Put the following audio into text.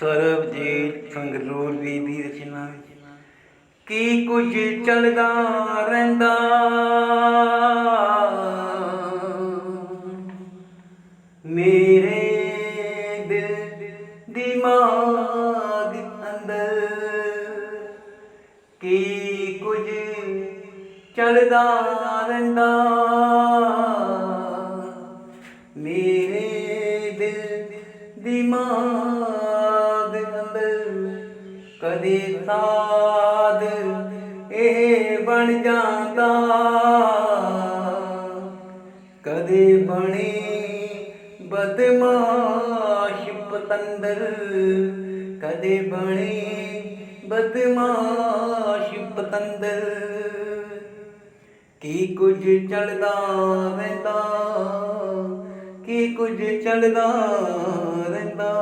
ਸਰਬਜੀਤ ਸੰਗਰੂਰ ਦੀ ਦੀ ਰਚਨਾ ਵਿੱਚ ਕੀ ਕੁਝ ਚੱਲਦਾ ਰਹਿੰਦਾ? ਮੇਰੇ ਦਿਲ ਦਿਮਾਗ ਅੰਦਰ ਕੀ ਕੁਝ ਚੱਲਦਾ ਰਹਿੰਦਾ? ਮੇਰੇ ਦਿਮਾਗ ਅੰਦਰ ਕਦੇ ਸਾਦ ਇਹ ਬਣ ਜਾਂਦਾ। ਕਦੇ ਬਣੇ ਬਦਮਾਸ਼ ਪਤੰਦਰ, ਕਦੇ ਬਣੀ ਬਦਮਾਸ਼ ਪਤੰਦਰ, ਕੀ ਕੁਝ ਚੜਦਾ ਰਹਿੰਦਾ? ਕੁਝ ਚੜਦਾ ਰਹਿੰਦਾ।